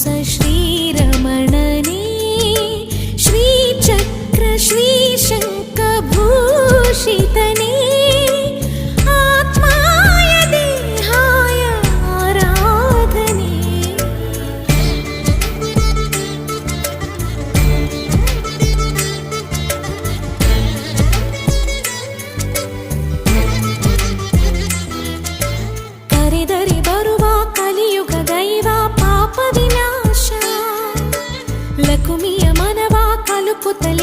在身。కలుపుతల